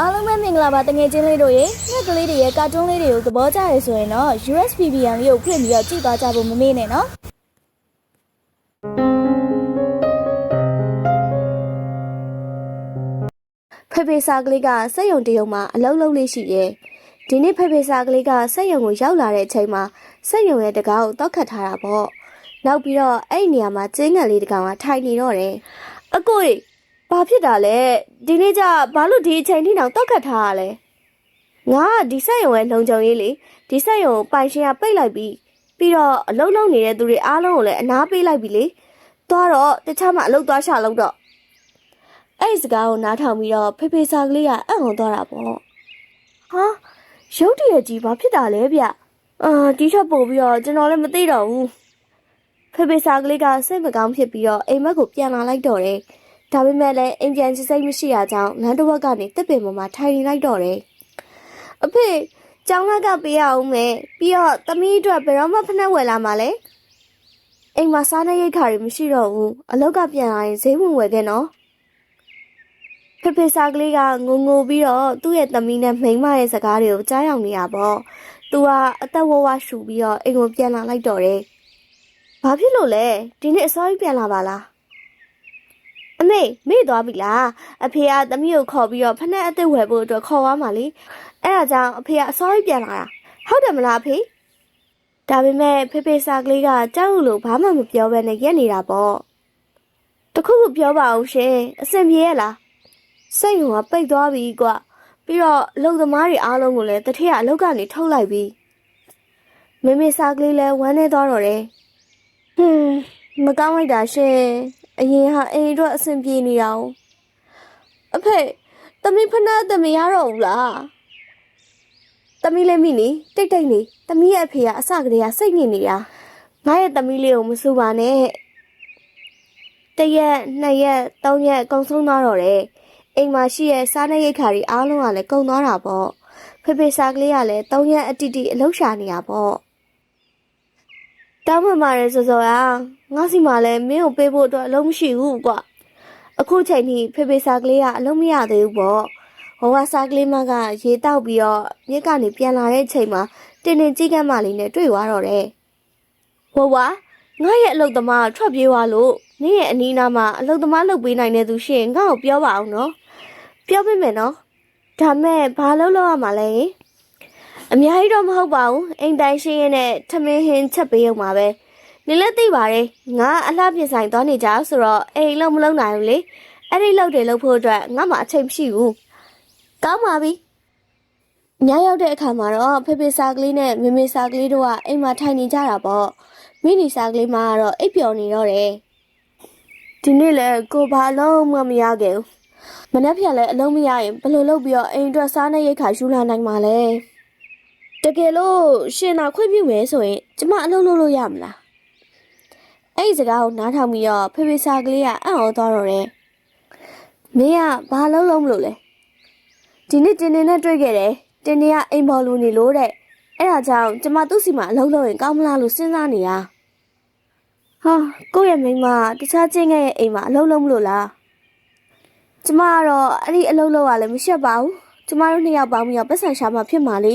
အားလုံးပဲမင်္ဂလာပါတငယ်ချင်းလေးတို့ရေငှက်ကလေးတွေရဲ့ကာတွန်းလေးတွေကိုသဘောကျရဆိုရင်တော့ USBBN လေးကိုဖွင့်ပြီးတော့ကြည့်သွားကြဖို့မမေ့နဲ့နော်ဖေဖေစာကလေးကစက်ယုံတယုံမှာအလုံးလုံးလေးရှိရဲ့ဒီနေ့ဖေဖေစာကလေးကစက်ယုံကိုရောက်လာတဲ့အချိန်မှာစက်ယုံရဲ့တကားကိုတောက်ခတ်ထားတာပေါ့နောက်ပြီးတော့အဲ့ဒီနေရာမှာကျင်းငယ်လေးတကောင်ကထိုင်နေတော့တယ်အကိုကြီး ဘာဖြစ်တာလဲဒီနေ့ကျဘာလို့ဒီအချိန်ထိတောင်တောက်ခတ်ထားရလဲငါကဒီဆက်ရုံရဲ့လုံခြုံရေးလေဒီဆက်ရုံကိုပိုင်ရှင်ကပိတ်လိုက်ပြီးပြီးတော့အလုံးလုံးနေတဲ့သူတွေအားလုံးကိုလည်းအနားပေးလိုက်ပြီလေသွားတော့တခြားမှအလုပ်သွားရှာလို့တော့အဲ့ဒီစကားကိုနားထောင်ပြီးတော့ဖေဖေစာကလေးကအံ့ဩသွားတာပေါ့ဟာရုတ်တရက်ကြီးဘာဖြစ်တာလဲဗျအာဒီချက်ပို့ပြီးတော့ကျွန်တော်လည်းမသိတော့ဘူးဖေဖေစာကလေးကစိတ်မကောင်းဖြစ်ပြီးတော့အိမ်မက်ကိုပြန်လာလိုက်တော့တယ် ဒါပေမဲ့လည်းအိမ်ပြန်စစ်စိတ်မရှိရကြောင်းလမ်းတစ်ဝက်ကနေတစ်ပင်ပေါ်မှာထိုင်နေလိုက်တော့တယ်။အဖေကျောင်းလက်ကပေးရအောင်မယ်ပြီးတော့သမီးအတွက်ဘယ်တော့မှဖနှက်ဝယ်လာမှာလဲ။အိမ်မှာစားနေရိတ်ခါတွေမရှိတော့ဘူး။အလောက်ကပြန်လာရင်ဈေးဝင်ဝယ်ခဲ့နော်။ဖေဖေစားကလေးကငုံငိုပြီးတော့သူ့ရဲ့သမီးနဲ့မိန်းမရဲ့စကားတွေကိုကြားရောက်နေရပေါ့။သူကအသက်ဝဝရှူပြီးတော့အိမ်ကိုပြန်လာလိုက်တော့တယ်။ဘာဖြစ်လို့လဲဒီနေ့အစောကြီးပြန်လာပါလား။ အမေမေ့သွားပြီလားအဖေကသမီးကိုခေါ်ပြီးတော့ဖက်နဲ့အစ်စ်ဝယ်ဖို့အတွက်ခေါ်သွားမှလေအဲ့ဒါကြောင့်အဖေကအစောကြီးပြန်လာတာဟုတ်တယ်မလားအဖေဒါပေမဲ့ဖေဖေစာကလေးကကြောက်လို့ဘာမှမပြောဘဲနဲ့ရက်နေတာပေါ့တခုခုပြောပါအောင်ရှင်အဆင်ပြေရဲ့လားစိတ်ကပိတ်သွားပြီကွပြီးတော့အလုံသမားတွေအားလုံးကိုလည်းတထည့်ကအလောက်ကနေထုတ်လိုက်ပြီမေမေစာကလေးလည်းဝမ်းနေသွားတော့တယ်ဟွန်းမကောင်းလိုက်တာရှင် အရင်ဟာအိမ်အတွက်အဆင်ပြေနေအောင်အဖေတမီးဖနာတမီးရတော့ဘူးလားတမီးလည်းမိနေတိတ်တိတ်နေတမီးရဲ့အဖေကအစကတည်းကစိတ်ညစ်နေတာငါရဲ့တမီးလေးကိုမစူပါနဲ့တရက်နှစ်ရက်သုံးရက်အကုန်ဆုံးသွားတော့တယ်အိမ်မှာရှိရဲ့စားနေရိတ်ခါတွေအားလုံးကလည်းကုန်သွားတာပေါ့ဖေဖေစားကလေးကလည်းသုံးရက်အတိတိအလုပ်ရှာနေတာပေါ့ တောင်းပန်ပါတယ်စောစောရာငါစီမှာလည်းမင်းကိုပေးဖို့အတွက်အလုံးမရှိဘူးကွာအခုချိန်ထိဖေဖေစာကလေးကအလုံးမရသေးဘူးပေါ့ဟောဝါစာကလေးမကရေတောက်ပြီးတော့မြစ်ကနေပြန်လာတဲ့ချိန်မှာတင်းတင်းကြီးကမ်းမလေးနဲ့တွေ့သွားတော့တယ်ဟောဝါငါရဲ့အလုပ်သမားထွက်ပြေးသွားလို့နင့်ရဲ့အနီးနားမှာအလုပ်သမားလုပ်ပေးနိုင်တဲ့သူရှိရင်ငါ့ကိုပြောပါအောင်နော်ပြောပေးမယ်နော်ဒါမဲ့ဘာလုပ်လို့ရမှာလဲ အများကြီးတော့မဟုတ်ပါဘူးအိမ်တိုင်းရှင်းရင်းနဲ့ထမင်းဟင်းချက်ပေးရုံပါပဲနင်လည်းသိပါတယ်ငါအလှပြင်ဆိုင်သွားနေကြဆိုတော့အိမ်လုံးမလုံးနိုင်ဘူးလေအဲ့ဒီလောက်တွေလုပ်ဖို့အတွက်ငါမှအချိန်မရှိဘူးကောင်းပါပြီညရောက်တဲ့အခါမှာတော့ဖေဖေစာကလေးနဲ့မေမေစာကလေးတို့ကအိမ်မှာထိုင်နေကြတာပေါ့မိနီစာကလေးမကတော့အိပ်ပျော်နေတော့တယ်ဒီနေ့လည်းကိုဘာလုံးမမရခဲ့ဘူးမနေ့ပြန်လည်းအလုံးမရရင်ဘယ်လိုလုပ်ပြီးတော့အိမ်အတွက်စားနေရိတ်ခါယူလာနိုင်မှာလဲ တကယ်လို့ရှင်သာခွင့်ပြုမယ်ဆိုရင်ကျမအလုပ်လုပ်လို့ရမလားအဲ့ဒီစကားကိုနားထောင်ပြီးတော့ဖေဖေစာကလေးကအံ့ဩသွားတော့တယ်မင်းကဘာလုပ်လို့မလို့လဲဒီနေ့တင်းတင်းနဲ့တွေ့ခဲ့တယ်တင်းတင်းကအိမ်ပေါ်လူနေလို့တဲ့အဲ့ဒါကြောင့်ကျမသူ့စီမှာအလုပ်လုပ်ရင်ကောင်းမလားလို့စဉ်းစားနေတာဟာကိုယ့်ရဲ့မိန်းမတခြားချင်းငယ်ရဲ့အိမ်မှာအလုပ်လုပ်မလို့လားကျမကတော့အဲ့ဒီအလုပ်လုပ်ရလည်းမရှက်ပါဘူးကျမတို့နှစ်ယောက်ပေါင်းပြီးတော့ပတ်စံရှာမှဖြစ်မှာလေ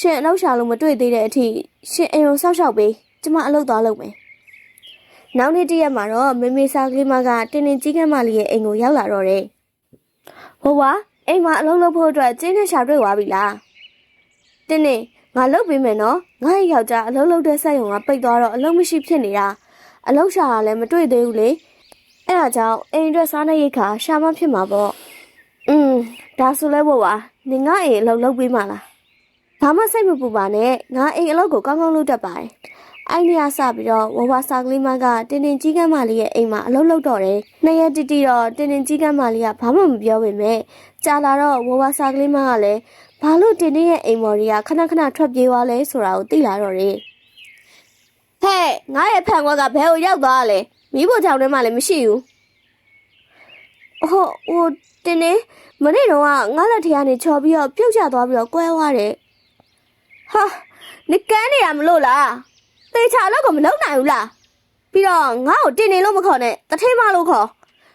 ရှင်အလောက်ရှာလို့မတွေ့သေးတဲ့အထိရှင်အိမ်ကိုစောက်ရှောက်ပေးကျမအလုပ်သွားလုပ်မယ်။နောက်နေ့တစ်ရက်မှာတော့မေမေစာကလေးမကတင်းတင်းကြီးကန်းမလေးရဲ့အိမ်ကိုရောက်လာတော့တယ်။ဟိုဝါအိမ်မှာအလုပ်လုပ်ဖို့အတွက်ကျင်းနဲ့ရှာတွေ့သွားပြီလား။တင်းတင်းငါလုပ်ပေးမယ်နော်။ငါ့ရဲ့ယောက်ျားအလုပ်လုပ်တဲ့ဆက်ရုံကပိတ်သွားတော့အလုပ်မရှိဖြစ်နေတာ။အလုပ်ရှာရလည်းမတွေ့သေးဘူးလေ။အဲ့ဒါကြောင့်အိမ်အတွက်စားနေရိတ်ခါရှာမှဖြစ်မှာပေါ့။อืมဒါဆိုလဲဘဝနင်ငါအိမ်အလုပ်လုပ်ပေးမှလား။ ဘာမှစိတ်မပူပါနဲ့ငါအိမ်အလုပ်ကိုကောင်းကောင်းလုပ်တတ်ပါတယ်။အိုင်နေရစပြီးတော့ဝဝစာကလေးမကတင်းတင်းကြီးကမ်းမလေးရဲ့အိမ်မှာအလုပ်လုပ်တော့တယ်။နှစ်ရက်တိတိတော့တင်းတင်းကြီးကမ်းမလေးကဘာမှမပြောပေမဲ့ကြာလာတော့ဝဝစာကလေးမကလည်းဘာလို့တင်းတင်းရဲ့အိမ်မော်တွေကခဏခဏထွက်ပြေးသွားလဲဆိုတာကိုသိလာတော့တယ်။ဟဲ့ငါရဲ့ဖန်ခွက်ကဘယ်ကိုရောက်သွားလဲ။မိဖို့ကြောင့်ထဲမှာလည်းမရှိဘူး။ဟိုဟိုတင်းတင်းမနေ့တော့ကငါလက်ထကနေချော်ပြီးတော့ပြုတ်ကျသွားပြီးတော့ကွဲသွားတယ်။ ဟာနေကန်းနေရမလို့လားတေချာတော့ကမလုံနိုင်ဘူးလားပြီးတော့ငါ့ကိုတင်နေလို့မခေါ်နဲ့တထင်းမလို့ခေါ်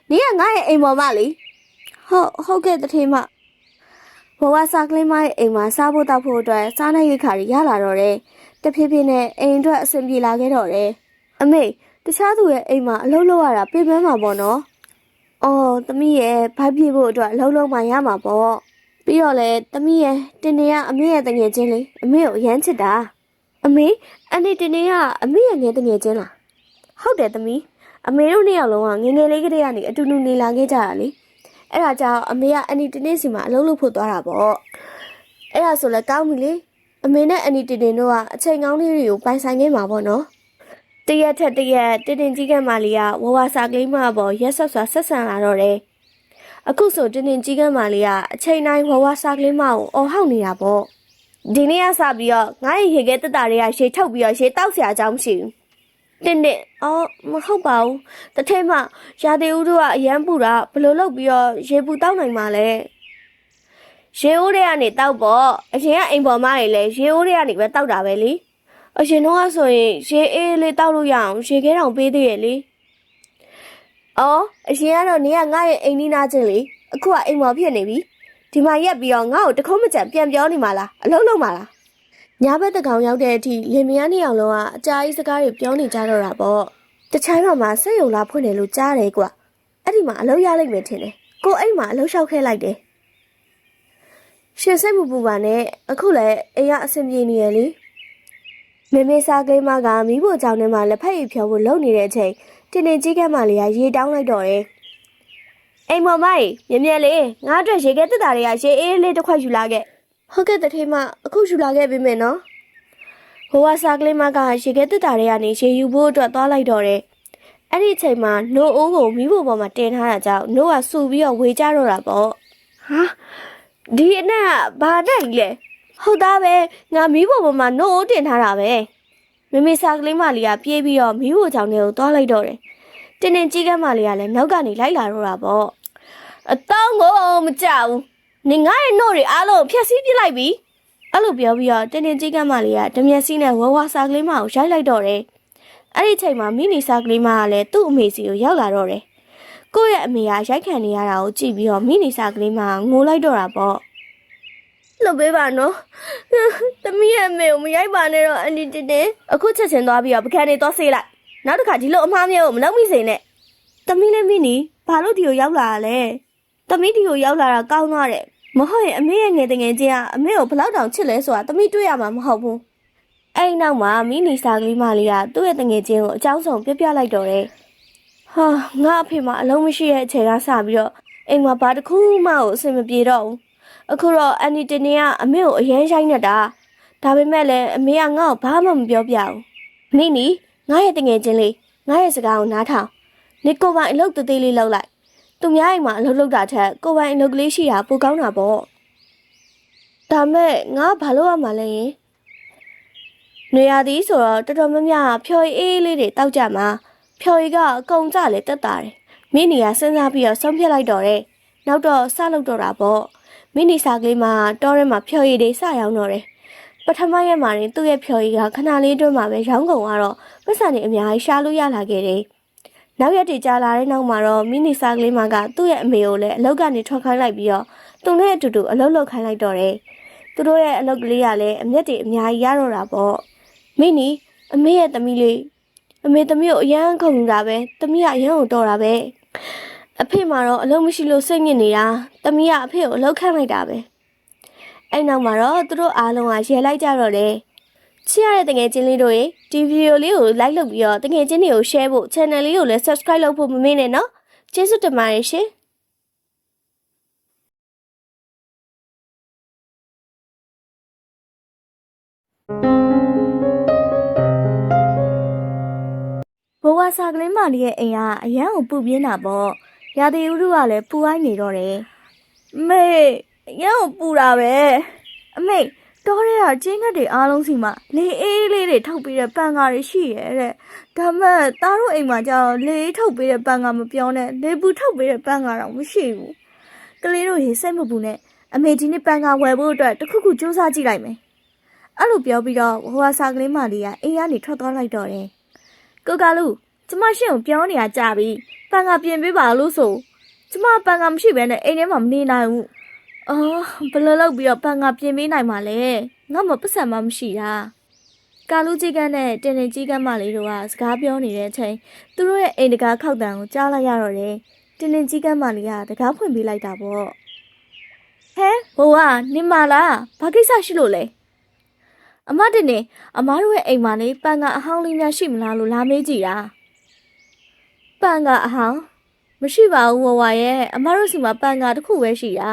နေကငါ့ရဲ့အိမ်ပေါ်မလေဟုတ်ဟုတ်ကဲ့တထင်းမဝစားကလေးမရဲ့အိမ်မှာစားဖို့တောက်ဖို့အတွက်စားနပ်ရိက္ခာတွေရလာတော့တယ်တဖြည်းဖြည်းနဲ့အိမ်အတွက်အဆင်ပြေလာခဲ့တော့တယ်အမေတခြားသူရဲ့အိမ်မှာအလုပ်လုပ်ရတာပြေးပန်းမှာပေါ့နော်အော်သမီးရဲ့ဗိုက်ပြေဖို့အတွက်အလုပ်လုပ်မှရမှာပေါ့ ပြီးတော့လေသမီးရဲ့တင်နေကအမေရဲ့တငယ်ချင်းလေးအမေကိုအရမ်းချစ်တာအမေအန်ဒီတင်နေကအမေရဲ့ငယ်တငယ်ချင်းလားဟုတ်တယ်သမီးအမေတို့နှစ်ယောက်လုံးကငယ်ငယ်လေးကတည်းကနေအတူတူနေလာခဲ့ကြတာလေအဲ့ဒါကြောင့်အမေကအန်နီတင်းတင်းစီမှာအလုပ်လုပ်ဖို့သွားတာပေါ့အဲ့ဒါဆိုလည်းကောင်းပြီလေအမေနဲ့အန်နီတင်းတင်းတို့ကအချိန်ကောင်းလေးတွေကိုပိုင်ဆိုင်နေမှာပေါ့နော်တရက်ထက်တရက်တင်းတင်းကြီးကန်းမလေးကဝဝစာကလေးမပေါ်ရက်ဆက်စွာဆက်ဆံလာတော့တယ် အခုဆိုတင်းတင်းကြီးကန်းမလေးကအချိန်တိုင်းဝဝစားကလေးမကိုအော်ဟောက်နေတာပေါ့ဒီနေ့ကစပြီးတော့ငါ့ရေခဲတက်တာတွေကရေထုတ်ပြီးတော့ရေတောက်ဆရာအကြောင်းမရှိဘူးတင်းတင်းအော်မဟုတ်ပါဘူးတထဲမှရာသေးဦးတို့ကအရန်ပူတာဘလို့လောက်ပြီးတော့ရေပူတောက်နိုင်မှာလဲရေအိုးတွေကနေတောက်ပေါ့အရင်ကအိမ်ပေါ်မကြီးလဲရေအိုးတွေကနေပဲတောက်တာပဲလीအရင်တော့ဆိုရင်ရေအေးလေးတောက်လို့ရအောင်ရေခဲတောင်ပေးသေးရဲ့လी အော်အရင်ကတော့နေကငါ့ရဲ့အိမ်နီးနားချင်းလေအခုကအိမ်ပေါ်ဖြစ်နေပြီဒီမှာရက်ပြီးတော့ငါ့ကိုတခုံးမကြံပြန်ပြောနေမှာလားအလုံးလုံးမှာလားညာဘက်တကောင်ရောက်တဲ့အထိလင်မယားနှစ်ယောက်လုံးကအကြာကြီးစကားတွေပြောနေကြတော့တာပေါ့တခြားတော့မှစက်ယုံလာဖွင့်တယ်လို့ကြားတယ်ကွာအဲ့ဒီမှာအလုပ်ရလိုက်မယ်ထင်တယ်ကိုအိမ်မှာအလုပ်လျှောက်ခဲ့လိုက်တယ်ရှင်စိတ်မပူပါနဲ့အခုလည်းအိမ်ကအဆင်ပြေနေရလေမေမေစားကလေးမကမိဖို့ကြောင့်ထဲမှာလက်ဖက်ရည်ဖြောဖို့လုပ်နေတဲ့အချိန် တင်းတင်းကြီးကမှလေးကရေတောင်းလိုက်တော့တယ်အိမ်မော်မိုင်မြင်မြင်လေးငါအတွက်ရေခဲတက်တာတွေကရေအေးလေးတစ်ခွက်ယူလာခဲ့ဟုတ်ကဲ့တထေးမအခုယူလာခဲ့ပြီမယ်နော်ဟိုဝါစာကလေးမကရေခဲတက်တာတွေကနေရေယူဖို့အတွက်သွားလိုက်တော့တယ်။အဲ့ဒီအချိန်မှာနို့အိုးကိုမိဖို့ပေါ်မှာတင်ထားတာကြောင့်နို့ကစူပြီးတော့ဝေကြတော့တာပေါ့။ဟာဒီအနက်ကဘာနဲ့ကြီးလဲ။ဟုတ်သားပဲငါမိဖို့ပေါ်မှာနို့အိုးတင်ထားတာပဲ။ မမေစာကလေးမလေးကပြေးပြီးတော့မိဖို့ချောင်းတွေကိုသွားလိုက်တော့တယ်။တင်းတင်းကြီးကမလေးကလည်းနောက်ကနေလိုက်လာတော့တာပေါ့။အတောင်းကိုမကြောက်ဘူး။နေငါရဲ့နို့တွေအားလုံးဖျက်ဆီးပစ်လိုက်ပြီ။အဲ့လိုပြောပြီးတော့တင်းတင်းကြီးကမ်းမလေးကဓမျက်စီးနဲ့ဝဝစာကလေးမကိုရိုက်လိုက်တော့တယ်။အဲ့ဒီချိန်မှာမိနီစာကလေးမကလည်းသူ့အမေစီကိုရောက်လာတော့တယ်။ကိုယ့်ရဲ့အမေကရိုက်ခံနေရတာကိုကြည့်ပြီးတော့မိနီစာကလေးမကငိုလိုက်တော့တာပေါ့။ လှုပ်ပေးပါနော်။သမီးရဲ့အမေကိုမရိုက်ပါနဲ့တော့အန်တီတင်းတင်းအခုချက်ချင်းသွားပြီးတော့ပကံနေသွားဆေးလိုက်။နောက်တစ်ခါဒီလိုအမှားမျိုးကိုမလုပ်မိစေနဲ့။သမီးလည်းမိနီဘာလို့ဒီကိုရောက်လာတာလဲ။သမီးဒီကိုရောက်လာတာကောင်းသွားတယ်။မဟုတ်ရင်အမေရဲ့ငယ်တငယ်ချင်းကအမေကိုဘယ်လောက်တောင်ချစ်လဲဆိုတာတမိတွေ့ရမှာမဟုတ်ဘူးအဲ့ဒီနောက်မှာမိနီစာကလေးမလေးကသူ့ရဲ့တငယ်ချင်းကိုအကြောင်းဆောင်ပြပြလိုက်တော့တယ်ဟာငါအဖေမအလုံးမရှိတဲ့အချိန်ကစပြီးတော့အိမ်မှာဘာတစ်ခုမှကိုအဆင်မပြေတော့ဘူး အခုတော့အန်နီတနေကအမေကိုအရန်ရိုက်နေတာဒါပေမဲ့လည်းအမေကငါ့ကိုဘာမှမပြောပြဘူးမိနီငါရဲ့တငယ်ချင်းလေးငါရဲ့စကားကိုနားထောင်နေကိုပိုင်အလုပ်သေးသေးလေးလုပ်လိုက်သူများအိမ်မှာအလုပ်လုပ်တာထက်ကိုယ်ပိုင်အလုပ်ကလေးရှိတာပိုကောင်းတာပေါ့ဒါမဲ့ငါဘာလို့ရမှာလဲယင်နေရာသည်ဆိုတော့တော်တော်များများဖြော်ရည်အေးလေးတွေတောက်ကြမှာဖြော်ရည်ကအကုန်ကြလေတက်တာတယ်မိနီကစဉ်းစားပြီးတော့ဆုံးဖြတ်လိုက်တော့တယ်နောက်တော့စလုပ်တော့တာပေါ့ မိနီစာကလေးမှာတောထဲမှာဖြော်ရည်တွေစရောင်းတော့တယ်ပထမရက်မှာရင်သူ့ရဲ့ဖြော်ရည်ကခဏလေးအတွင်းမှာပဲရောင်းကုန်သွားတော့ပတ်စံတွေအများကြီးရှားလို့ရလာခဲ့တယ်နောက်ရက်တွေကြာလာတဲ့နောက်မှာတော့မိနီစာကလေးမကသူ့ရဲ့အမေကိုလည်းအလုပ်ကနေထွက်ခိုင်းလိုက်ပြီးတော့သူနဲ့အတူတူအလုပ်လုပ်ခိုင်းလိုက်တော့တယ်။သူတို့ရဲ့အလုပ်ကလေးကလည်းအမျက်တွေအများကြီးရတော့တာပေါ့။မိနီအမေရဲ့သမီးလေးအမေသမီးကိုအရန်ခုန်တာပဲ။သမီးကအရန်ကိုတော်တာပဲ။ အဖေမှာတော့အလုပ်မရှိလို့စိတ်ညစ်နေတာ။သမီးကအဖေကိုအလုပ်ခန့်လိုက်တာပဲ။အဲ့နောက်မှာတော့သူတို့အားလုံးကရေလိုက်ကြတော့တယ်။ချစ်ရတဲ့တငယ်ချင်းလေးတို့ရေဒီဗီဒီယိုလေးကို like လုပ်ပြီးတော့တငယ်ချင်းတွေကို share ဖို့ channel လေးကိုလည်း subscribe လုပ်ဖို့မမေ့နဲ့နော်ကျေးဇူးတင်ပါတယ်ရှင်ဘဝစာကလေးမလေးရဲ့အိမ်ကအရန်ကိုပူပြင်းတာပေါ့ ရာသီဥတုကလည်းပူအိုင်းနေတော့တယ်မေအရန်ကိုပူတာပဲအမေတော်ရဲကကျင်းငတ်တွေအားလုံးစီမှာလေအေးလေးတွေထုတ်ပေးတဲ့ပန်ကားတွေရှိရဲတဲ့ဒါမဲ့သားတို့အိမ်မှာကျတော့လေအေးထုတ်ပေးတဲ့ပန်ကားမပြောနဲ့လေပူထုတ်ပေးတဲ့ပန်ကားတော့မရှိဘူးကလေးတို့ရေစိတ်မပူနဲ့အမေဒီနေ့ပန်ကားဝယ်ဖို့အတွက်တစ်ခုခုစူးစမ်းကြည့်လိုက်မယ်အဲ့လိုပြောပြီးတော့ဟိုဟာစာကလေးမလေးကအိမ်ကနေထွက်သွားလိုက်တော့တယ်ကိုကလူကျမရှင့်ကိုပြောနေရကြပြီ ပန်ကားပြင်ပေးပါလို့ဆိုကျမပန်ကားမရှိဘဲနဲ့အိမ်ထဲမှာမနေနိုင်ဘူးအော်ဘယ်လိုလုပ်ပြီးတော့ပန်ကပြင်ပေးနိုင်မှာလဲငါမပတ်စံမှမရှိတာကာလူကြီးကန်းနဲ့တင်တင်ကြီးကန်းမလေးတို့ကစကားပြောနေတဲ့အချိန်သူတို့ရဲ့အိမ်တကာခောက်တံကိုကြားလိုက်ရတော့တယ်တင်တင်ကြီးကန်းမလေးကတကားဖွင့်ပေးလိုက်တာပေါ့ဟဲဘိုးကနေမလားဘာကိစ္စရှိလို့လဲအမတင်နေအမားတို့ရဲ့အိမ်မှာနေပန်ကအဟောင်းလေးများရှိမလားလို့လာမေးကြည့်တာ ပန်ကအဟောင်းမရှိပါဘူးဝဝရဲ့အမားတို့စီမှာပန်ကတစ်ခုပဲရှိတာ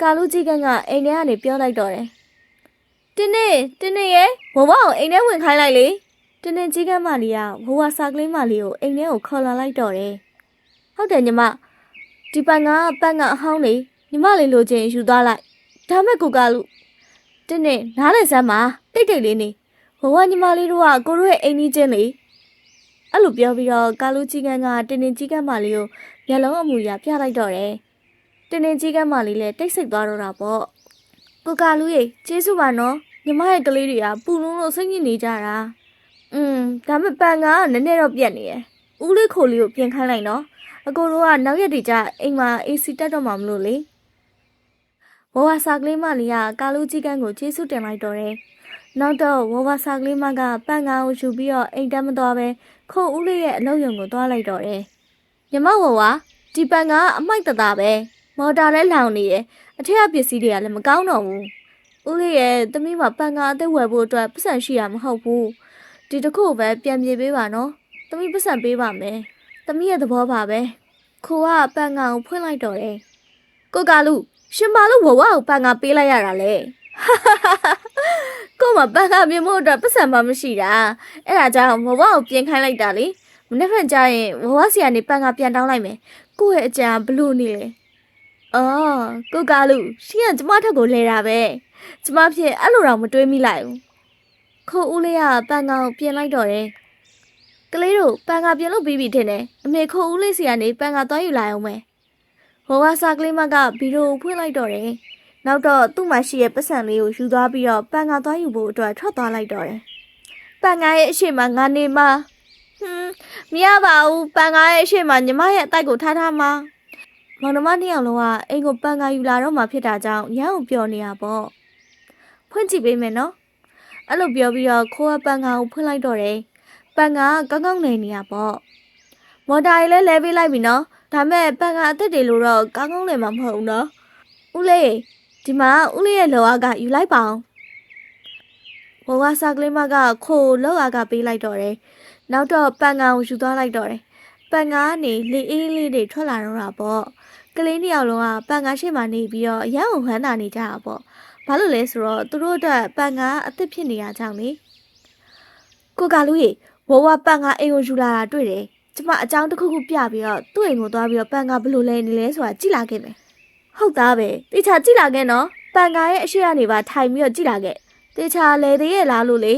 ကာလူကြီးကန်းကအိမ်ထဲကနေပြောလိုက်တော့တယ်။တင်းနေတင်းနေရဲ့ဘဝကိုအိမ်ထဲဝင်ခိုင်းလိုက်လေ။တင်းနေကြီးကန်းမလေးကဘဝစာကလေးမလေးကိုအိမ်ထဲကိုခေါ်လာလိုက်တော့တယ်။ဟုတ်တယ်ညီမဒီပန်ကပန်ကအဟောင်းလေညီမလေးလိုချင်ယူသွားလိုက်။ဒါမဲ့ကိုကာလူတင်းနေနားလဲစမ်းပါတိတ်တိတ်လေးနေဘဝညီမလေးတို့ကကိုတို့ရဲ့အိမ်ကြီးချင်းလေ အဲ့လိုပြောပြီးတော့ကာလူကြီးကန်းကတင်းနေကြီးကန်းမလေးကိုမျက်လုံးအမူအရာပြလိုက်တော့တယ်။တင်းတင်းကြီးကမ်းမလေးလည်းတိတ်ဆိတ်သွားတော့တာပေါ့ကိုကာလူရေကျေးဇူးပါနော်ညီမရဲ့ကလေးတွေကပူလုံးလို့စိတ်ညစ်နေကြတာอืมဒါမဲ့ပန်ကနည်းနည်းတော့ပြက်နေရယ်ဦးလေးခိုလေးကိုပြင်ခိုင်းလိုက်နော်အကိုတို့ကနောက်ရက်ဒီကျအိမ်မှာ AC တက်တော့မှမလို့လေဝဝစာကလေးမလေးကကာလူကြီးကမ်းကိုကျေးဇူးတင်လိုက်တော့တယ် နောက်တော့ဝဝစာကလေးမကပန်ကောင်ကိုယူပြီးတော့အိမ်တက်မသွားပဲခိုဦးလေးရဲ့အလုပ်ရုံကိုသွားလိုက်တော့တယ်ညီမဝဝဒီပန်ကအမိုက်တသားပဲမော်တာလည်းလောင်နေရဲ့အထက်ကပစ္စည်းတွေကလည်းမကောင်းတော့ဘူးဦးလေးရဲ့သမီးမှာပန်ကအသက်ဝယ်ဖို့အတွက်ပတ်စံရှိရမဟုတ်ဘူးဒီတစ်ခုပဲပြန်ပြေပေးပါနော်သမီးပတ်စံပေးပါမယ်သမီးရဲ့သဘောပါပဲခိုကပန်ကကိုဖွင့်လိုက်တော့တယ်ကိုကလူရှင်မလို့ဝဝကိုပန်ကပေးလိုက်ရတာလေ ကိုမပန်ကပြင်ဖို့အတွက်ပတ်စံမှမရှိတာအဲ့ဒါကြောင့်ဝဝကိုပြင်ခိုင်းလိုက်တာလေမနေ့ကကြရင်ဝဝစီကနေပန်ကပြန်တောင်းလိုက်မယ်ကိုယ့်ရဲ့အကြံဘလို့နေလဲအော်ကိုကာလူရှင်ကကျမထက်ကိုလဲတာပဲကျမဖြစ်အဲ့လိုတော့မတွေးမိလိုက်ဘူးခိုးဦးလေးကပန်ကောင်ပြင်လိုက်တော့တယ်ကလေးတို့ပန်ကပြင်လို့ပြီးပြီထင်တယ်အမေခိုးဦးလေးစီကနေပန်ကသွားယူလာအောင်မယ်ဟိုဝါစာကလေးမကဗီဒီယိုဖွင့်လိုက်တော့တယ် နောက်တော့သူ့မှာရှိတဲ့ပတ်စံလေးကိုယူသွားပြီးတော့ပန်ကသွားယူဖို့အတွက်ထွက်သွားလိုက်တော့တယ်ပန်ကရဲ့အရှိမငါနေမှာဟွန်းမရပါဘူးပန်ကရဲ့အရှိမညီမရဲ့အတိုက်ကိုထားထားမှာမောင်နှမနှစ်ယောက်လုံးကအိမ်ကိုပန်ကာယူလာတော့မှဖြစ်တာကြောင့်ရမ်းကိုပျော်နေတာပေါ့ဖွင့်ကြည့်ပေးမယ်နော်အဲ့လိုပြောပြီးတော့ခိုးကပန်ကာကိုဖွင့်လိုက်တော့တယ်ပန်ကာကကောင်းကောင်းနေနေရပေါ့မော်တာကြီးလည်းလဲပေးလိုက်ပြီနော်ဒါမဲ့ပန်ကာအစ်စ်တွေလို့တော့ကောင်းကောင်းနေမှာမဟုတ်ဘူးနော်ဦးလေး ဒီမှာဦးလေးရဲ့လောအားကယူလိုက်ပါအောင်ဘဝစာကလေးမကခိုးလောအားကပေးလိုက်တော့တယ်နောက်တော့ပန်ကာကိုယူသွားလိုက်တော့တယ်ပန်ကာကနေလေအေးလေးတွေထွက်လာတော့တာပေါ့ကလေးနှစ်ယောက်လုံးကပန်ကားရှိမှနေပြီးတော့အရန်ကိုဟမ်းတာနေကြတာပေါ့။ဘာလို့လဲဆိုတော့သူတို့အတွက်ပန်ကားအသစ်ဖြစ်နေရကြောင်းလေ။ကိုကလူကြီးဝဝပန်ကားအိမ်ကိုယူလာတာတွေ့တယ်။ကျမအကြောင်းတစ်ခုခုပြပြီးတော့သူ့အိမ်ကိုသွားပြီးတော့ပန်ကားဘယ်လိုလဲနေလဲဆိုတာကြည့်လာခဲ့မယ်။ ဟုတ်သားပဲ။တေချာကြည့်လာခဲ့နော်။ပန်ကားရဲ့အရှိကနေပါထိုင်ပြီးတော့ကြည့်လာခဲ့။တေချာလဲသေးရဲ့လားလို့လေ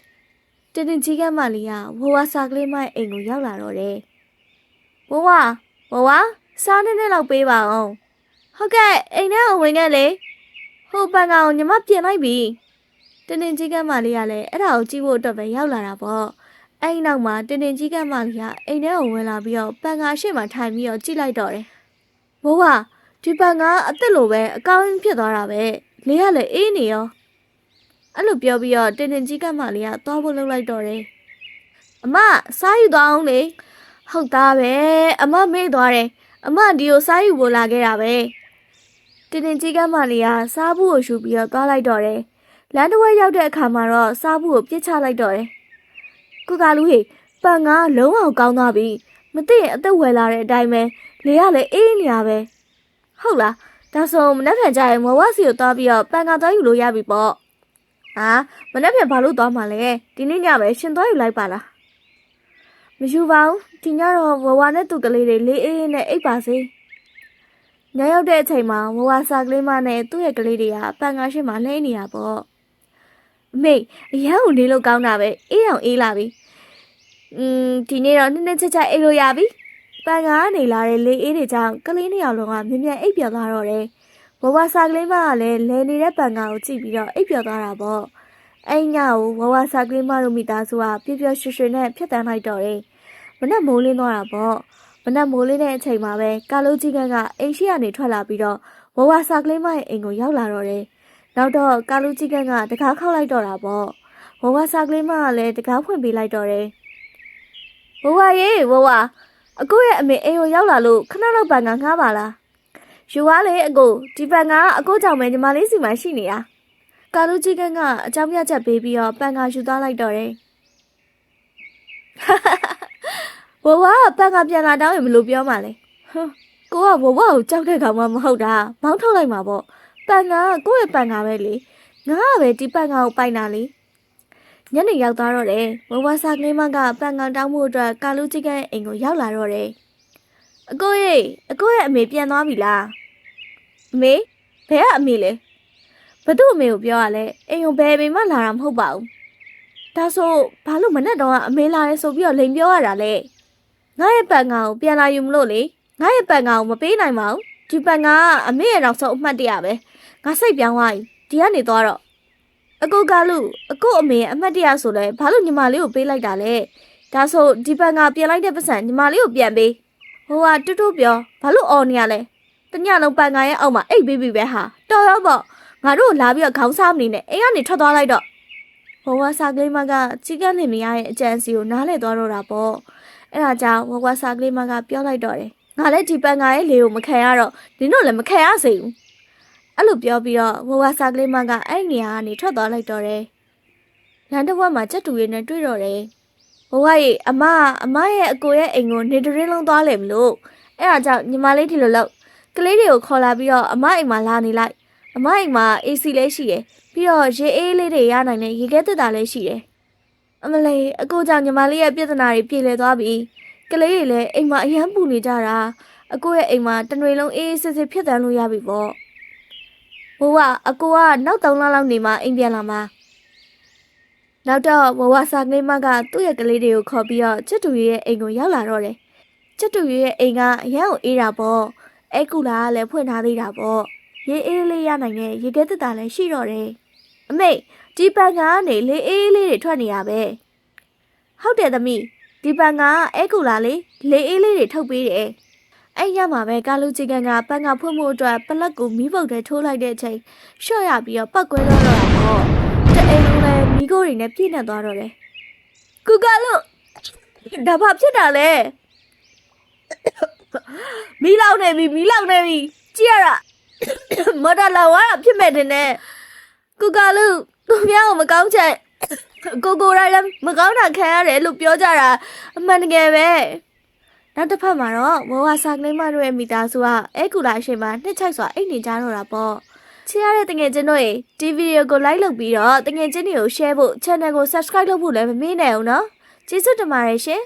။တင်းတင်းကြီးကမှလေးကဝဝစာကလေးမရဲ့အိမ်ကိုရောက်လာတော့တယ်။ဝဝဝဝစားနေနေလောက်ပေးပါအောင်ဟုတ်ကဲ့အိမ်ထဲကိုဝင်ခဲ့လေဟိုပန်ကောင်ညီမပြင်လိုက်ပြီတင်းတင်းကြီးကမ်းမလေးကလည်းအဲ့ဒါကိုကြည့်ဖို့အတွက်ပဲရောက်လာတာပေါ့အဲ့ဒီနောက်မှာတင်းတင်းကြီးကမ်းမလေးကအိမ်ထဲကိုဝင်လာပြီးတော့ပန်ကောင်ရှေ့မှာထိုင်ပြီးတော့ကြည့်လိုက်တော့တယ်ဘိုးက ဒီပန်ကောင်အသက်လိုပဲအကောင်းဖြစ်သွားတာပဲလေးကလည်းအေးနေရောအဲ့လိုပြောပြီးတော့တင်းတင်းကြီးကမ်းမလေးကသွားဖို့လုပ်လိုက်တော့တယ်အမစားယူသွားအောင်လေဟုတ်သားပဲအမမေ့သွားတယ်အမဒီကိုစားယူဖို့လာခဲ့တာပဲတင်တင်ကြီးကမ်းမလေးကစားဘူးကိုယူပြီးတော့သွားလိုက်တော့တယ်လမ်းတစ်ဝက်ရောက်တဲ့အခါမှာတော့စားဘူးကိုပြစ်ချလိုက်တော့တယ်ကိုကလူဟေပန်ကလုံးအောင်ကောင်းသွားပြီမသိရင်အသက်ဝယ်လာတဲ့အတိုင်းပဲလေကလည်းအေးနေရပဲ ဟုတ်လားဒါဆိုမနေ့ကကြရင်မဝစီကိုသွားပြီးတော့ပန်ကသွားယူလို့ရပြီပေါ့ဟာမနေ့ကဘာလို့သွားမှလဲဒီနေ့ညပဲရှင်သွားယူလိုက်ပါလားမယူပါဘူးဒီညတော့ဝဝနဲ့သူ့ကလေးတွေလေးအေးအေးနဲ့အိပ်ပါစေညရောက်တဲ့အချိန်မှာဝဝစာကလေးမနဲ့သူ့ရဲ့ကလေးတွေကပန်ကားရှိမှလဲနေရပေါ့အမေအရန်ကိုနေလို့ကောင်းတာပဲအေးအောင်အေးလာပြီอืมဒီနေ့တော့နှစ်နှစ်ချက်ချက်အိပ်လို့ရပြီ ပန်ကားကနေလာတဲ့လေးအေးတွေကြောင့်ကလေးနှစ်ယောက်လုံးကမြင်မြန်အိပ်ပျော်သွားတော့တယ်ဝဝစာကလေးမကလည်းလဲနေတဲ့ပန်ကားကိုကြည့်ပြီးတော့အိပ်ပျော်သွားတာပေါ့အဲ့ညကိုဝဝစာကလေးမတို့မိသားစုကပျော်ပျော်ရွှင်ရွှင်နဲ့ဖြတ်တန်းလိုက်တော့တယ်မနက်မိုးလင်းသွားတာပေါ့မနက်မိုးလင်းတဲ့အချိန်မှာပဲကာလိုကြီးကန်းကအိမ်ရှိကနေထွက်လာပြီးတော့ဝဝစာကလေးမရဲ့အိမ်ကိုရောက်လာတော့တယ်နောက်တော့ကာလူကြီးကန်းကတကားခောက်လိုက်တော့တာပေါ့ဝဝစာကလေးမကလည်းတကားဖွင့်ပေးလိုက်တော့တယ်ဝဝရေဝဝ အကိုရဲ့အမေအိမ်ကိုရောက်လာလို့ခဏတော့ပန်ကငှားပါလားယူရလေအကိုဒီပန်ကအကိုကြောင့်ပဲညီမလေးစီမှာရှိနေတာကာလူကြီးကန်းကအကြောင်းပြချက်ပေးပြီးတော့ပန်ကယူသွားလိုက်တော့တယ်ဝဝကပန်ကပြန်လာတောင်းရင်ဘယ်လိုပြောမှလဲဟမ်ကိုကဝဝကိုကြောက်တဲ့ကောင်မှမဟုတ်တာမောင်းထုတ်လိုက်မှာပေါ့ပန်ကကိုယ့်ရဲ့ပန်ကပဲလေငါကပဲဒီပန်ကကိုပိုင်တာလေ ညနေရောက်သွားတော့တယ်ဝဝစာကလေးမကပန်ကတောင်းမှုအတွက်ကာလူကြီးကရဲ့အိမ်ကိုရောက်လာတော့တယ်အကိုရေအကိုရဲ့အမေပြန်သွားပြီလားအမေဘယ်ကအမေလဲဘသူ့အမေကိုပြောရလဲအိမ်ကိုဘယ်အမေမှလာတာမဟုတ်ပါဘူးဒါဆိုဘာလို့မနဲ့တော့ကအမေလာရဲဆိုပြီးတော့လိန်ပြောရတာလဲငါရဲ့ပန်ကောင်ကိုပြန်လာယူမလို့လေငါရဲ့ပန်ကောင်ကိုမပေးနိုင်ပါဘူးဒီပန်ကောင်ကအမေရဲ့တော့ဆုံးအမှတ်တရပဲငါစိတ်ပြောင်းသွားပြီဒီကနေသွားတော့ အကိုကလူအကိုအမေရဲ့အမှတ်တရဆိုလဲဘာလို့ညီမလေးကိုပေးလိုက်တာလဲဒါဆိုဒီပန်ကောင်ပြန်လိုက်တဲ့ပတ်စံညီမလေးကိုပြန်ပေးဟိုကတူတူပြောဘာလို့អော်နေရလဲတညလုံးပန်ကောင်ရဲ့အောက်မှာအိတ်ပေးပြီပဲဟာတော်ရောပေါ့ငါတို့လာပြီးတော့ခေါင်းစားမနေနဲ့အိမ်ကနေထွက်သွားလိုက်တော့ဘဝစာကလေးမကချီကန်နေမရရဲ့အကြံစီကိုနားလဲသွားတော့တာပေါ့အဲ့ဒါကြောင့်ဝဝစာကလေးမကပြောလိုက်တော့တယ်ငါလည်းဒီပန်ငါရဲ့လေကိုမခံရတော့နင်တို့လည်းမခံရစေဘူး အဲ့လိုပြောပြီးတော့ဝဝစာကလေးမကအဲ့ဒီနေရာကနေထွက်သွားလိုက်တော့တယ်လမ်းတစ်ဝက်မှာကြက်တူရည်နဲ့တွေ့တော့တယ်ဝဝရဲ့အမကအမရဲ့အကိုရဲ့အိမ်ကိုနေတရင်းလုံးသွားလေမလို့အဲ့ဒါကြောင့်ညီမလေးဒီလိုလုပ်ကလေးတွေကိုခေါ်လာပြီးတော့အမအိမ်မှာလာနေလိုက်အမအိမ်မှာ AC လည်းရှိတယ်ပြီးတော့ရေအေးလေးတွေရနိုင်တဲ့ရေခဲတက်တာလည်းရှိတယ်အမလေးအကိုကြောင့်ညီမလေးရဲ့ပြဿနာတွေပြေလည်သွားပြီကလေးတွေလည်းအိမ်မှာအရန်ပူနေကြတာအကိုရဲ့အိမ်မှာတနွေလုံးအေးအေးဆေးဆေးဖြစ်တန်းလို့ရပြီပေါ့ ဘဝအကိုကနောက်၃လလောက်နေမှအိမ်ပြန်လာမှာနောက်တော့ဘဝစာကလေးမကသူ့ရဲ့ကလေးတွေကိုခေါ်ပြီးတော့ချစ်တူရဲ့အိမ်ကိုရောက်လာတော့တယ်ချစ်တူရဲ့အိမ်ကအရန်ကိုအေးတာပေါ့အဲကူလာကလည်းဖွင့်ထားသေးတာပေါ့ရေအေးလေးရနိုင်တဲ့ရေခဲတက်တာလည်းရှိတော့တယ်အမေဒီပန်ကနေလေအေးလေးတွေထွက်နေရပဲဟုတ်တယ်သမီးဒီပန်ကအဲကူလာလေလေအေးလေးတွေထုတ်ပေးတယ် အဲ့ရမှာပဲကာလူချီကန်ကပန်ကဖွင့်မှုအတွက်ပလက်ကိုမီးပုတ်ထဲထိုးလိုက်တဲ့အချိန်ရှော့ရပြီးတော့ပတ်ကွဲသွားတော့တာပေါ့တအိမ်လုံးလည်းမီးကိုတွေနဲ့ပြည့်နေသွားတော့တယ်ကူကလို့ဒါဘာဖြစ်တာလဲမီးလောင်နေပြီမီးလောင်နေပြီကြည့်ရတာမတော်လာဝါဖြစ်မဲ့တင်နဲ့ကိုကလူသူများကိုမကောင်းချက်ကိုကိုရိုင်းလည်းမကောင်းတာခံရတယ်လို့ပြောကြတာအမှန်တကယ်ပဲ နောက်တစ်ဖက်မှာတော့ဝဝစာကလေးမတို့ရဲ့မိသားစုကအဲကူလာရှင်မှာနှစ်ချိုက်စွာအိတ်နေကြတော့တာပေါ့ချစ်ရတဲ့တငယ်ချင်းတို့ရေဒီဗီဒီယိုကို like လုပ်ပြီးတော့တငယ်ချင်းတွေကို share ဖို့ channel ကို subscribe လုပ်ဖို့လည်းမမေ့နဲ့အောင်နော်ကျေးဇူးတင်ပါတယ်ရှင်